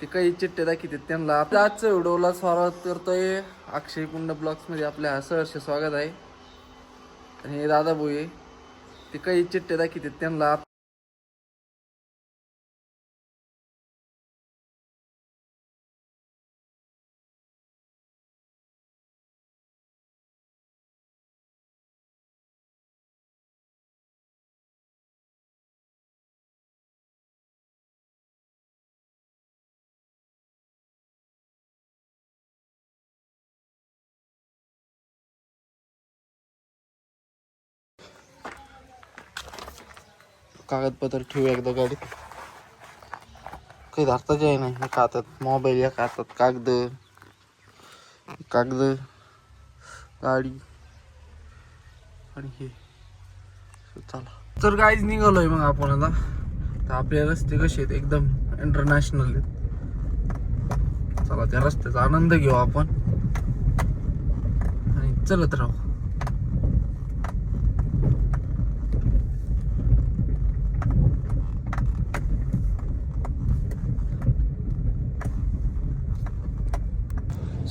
ते काही चिट्टे दाखवते त्यांना. आपल्या आजच्या व्हिडिओला स्वागत करतोय. अक्षय कुंड ब्लॉग्समध्ये आपल्या सहर्ष स्वागत आहे. आणि हे दादा भोये ते काही चिट्टे दाखवते त्यांना. कागदपत्र ठेवू एकदा गाडीत काही दाखताच आहे नाही एका हातात मोबाईल या खातात. कागद कागद गाडी आणि हे. चला. तर काहीच निघालोय मग आपण आता. तर आपले रस्ते कसे आहेत? एकदम इंटरनॅशनल आहेत. चला त्या रस्त्याचा आनंद घेऊ आपण. आणि चलत राहू.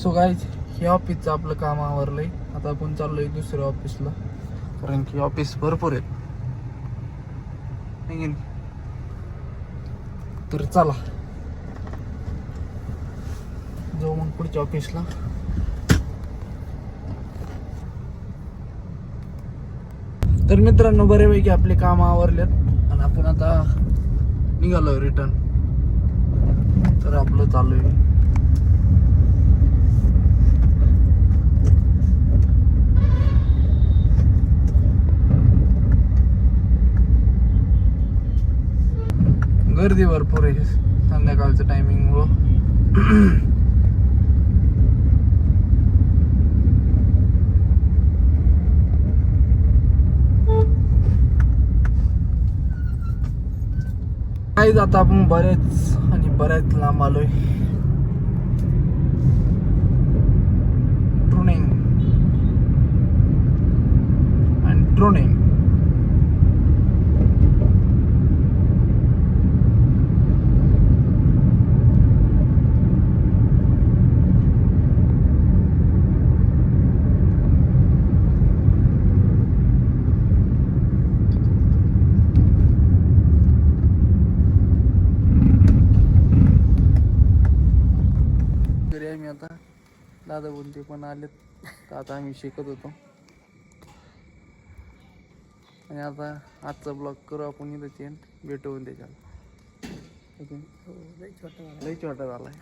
सो गाईज हे ऑफिसचं आपलं काम आवरलंय. आता आपण चाललोय दुसऱ्या ऑफिसला कारण की ऑफिस भरपूर आहेत. तर चला. जाऊ मग पुढच्या ऑफिसला तर मित्रांनो बऱ्यापैकी आपले काम आवरलेत. आणि आपण आता निघालो रिटर्न तर आपलं चालू आहे. गर्दी भरपूर आहे संध्याकाळचं टायमिंग मुळे. काही आता आपण बरेच आणि बऱ्याच लांब आलोय. ट्रुनिंग आणि ट्रोनिंग घरी आम्ही आता. दादा बोलते पण आलेत. तर आता आम्ही शिकत होतो. आणि आता आजचा ब्लॉग करू आपण इथं चेंज भेटवून त्याच्यात. लई छोटा झालाय